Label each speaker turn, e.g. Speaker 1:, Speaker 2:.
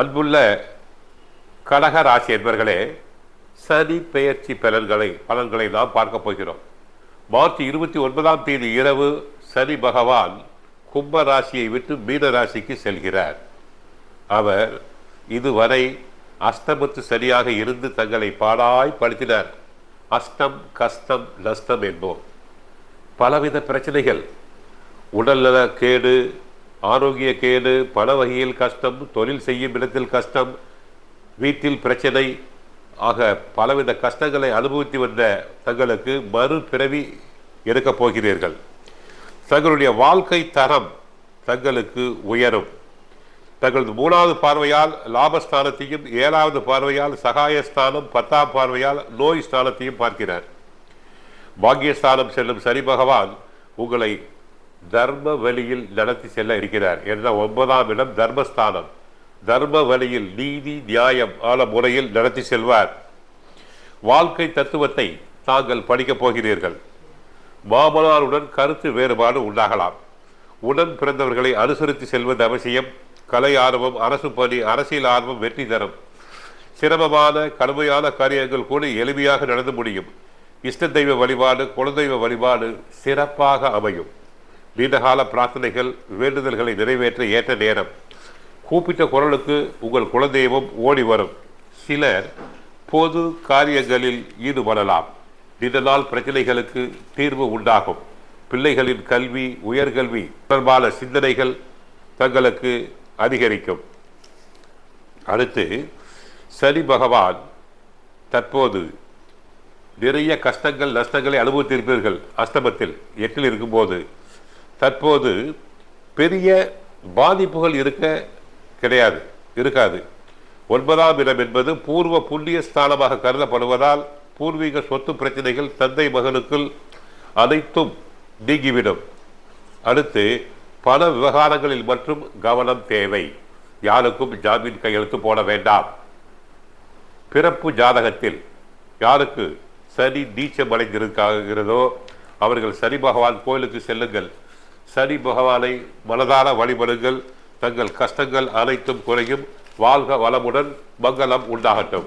Speaker 1: அன்புள்ள கடக ராசி என்பர்களே சனி பெயர்ச்சி பலன்களை பலன்களை நாம் பார்க்க போகிறோம். மார்ச் இருபத்தி ஒன்பதாம் தேதி இரவு சனி பகவான் கும்ப ராசியை விட்டு மீன ராசிக்கு செல்கிறார். அவர் இதுவரை அஷ்டமத்து சரியாக இருந்து தங்களை பாடாய் படுத்தினார். அஷ்டம் கஷ்டம் நஷ்டம் என்போம். பலவித பிரச்சனைகள் உடல்நல கேடு ஆரோக்கிய கேடு பல வகையில் கஷ்டம் தொழில் செய்யும் இடத்தில் கஷ்டம் வீட்டில் பிரச்சனை ஆக பலவித கஷ்டங்களை அனுபவித்து வந்த தங்களுக்கு மறுபிறவி எடுக்கப் போகிறீர்கள். தங்களுடைய வாழ்க்கை தரம் தங்களுக்கு உயரும். தங்களது மூணாவது பார்வையால் லாபஸ்தானத்தையும் ஏழாவது பார்வையால் சகாயஸ்தானம் பத்தாம் பார்வையால் நோய் ஸ்தானத்தையும் பார்க்கிறார். பாக்கியஸ்தானம் செல்லும் சனி பகவான் உங்களை தர்ம வழியில் நடத்தி செல்ல இருக்கிறார் என்ற ஒன்பதாம் இடம் தர்மஸ்தானம். தர்ம வழியில் நீதி நியாயம் ஆன முறையில் நடத்தி செல்வார். வாழ்க்கை தத்துவத்தை தாங்கள் படிக்கப் போகிறீர்கள். மாமனாருடன் கருத்து வேறுபாடு உண்டாகலாம். உடன் பிறந்தவர்களை அனுசரித்து செல்வது அவசியம். கலை ஆர்வம் அரசு பணி அரசியல் ஆர்வம் வெற்றி தரும். சிரமமான கடுமையான காரியங்கள் கூட எளிமையாக நடந்து முடியும். இஷ்ட தெய்வ வழிபாடு குலதெய்வ வழிபாடு சிறப்பாக அமையும். நீண்டகால பிரார்த்தனைகள் வேண்டுதல்களை நிறைவேற்ற ஏற்ற நேரம். கூப்பிட்ட குரலுக்கு உங்கள் குலதெய்வம் ஓடி வரும். சிலர் பொது காரியங்களில் ஈடுபடலாம். நீண்ட நாள் பிரச்சனைகளுக்கு தீர்வு உண்டாகும். பிள்ளைகளின் கல்வி உயர்கல்வி தொடர்பான சிந்தனைகள் தங்களுக்கு அதிகரிக்கும். அடுத்து சனி பகவான் தற்போது நிறைய கஷ்டங்கள் நஷ்டங்களை அனுபவித்திருப்பீர்கள். அஸ்தமத்தில் எட்டில் இருக்கும்போது தற்போது பெரிய பாதிப்புகள் இருக்க கிடையாது இருக்காது. ஒன்பதாம் இடம் என்பது பூர்வ புண்ணிய ஸ்தானமாக கருதப்படுவதால் பூர்வீக சொத்து பிரச்சனைகள் தந்தை மகனுக்குள் அனைத்தும் நீங்கிவிடும். அடுத்து பண விவகாரங்களில் மற்றும் கவனம் தேவை. யாருக்கும் ஜாமீன் கையெழுத்து போட வேண்டாம். பிறப்பு ஜாதகத்தில் யாருக்கு சனி நீச்சம் அடைந்திருக்கிறதோ அவர்கள் சனி பகவான் கோயிலுக்கு செல்லுங்கள். சனி பகவானை மனதார வழிபடுங்கள். தங்கள் கஷ்டங்கள் அனைத்தும் குறையும். வாழ்க வளமுடன். மங்களம் உண்டாகட்டும்.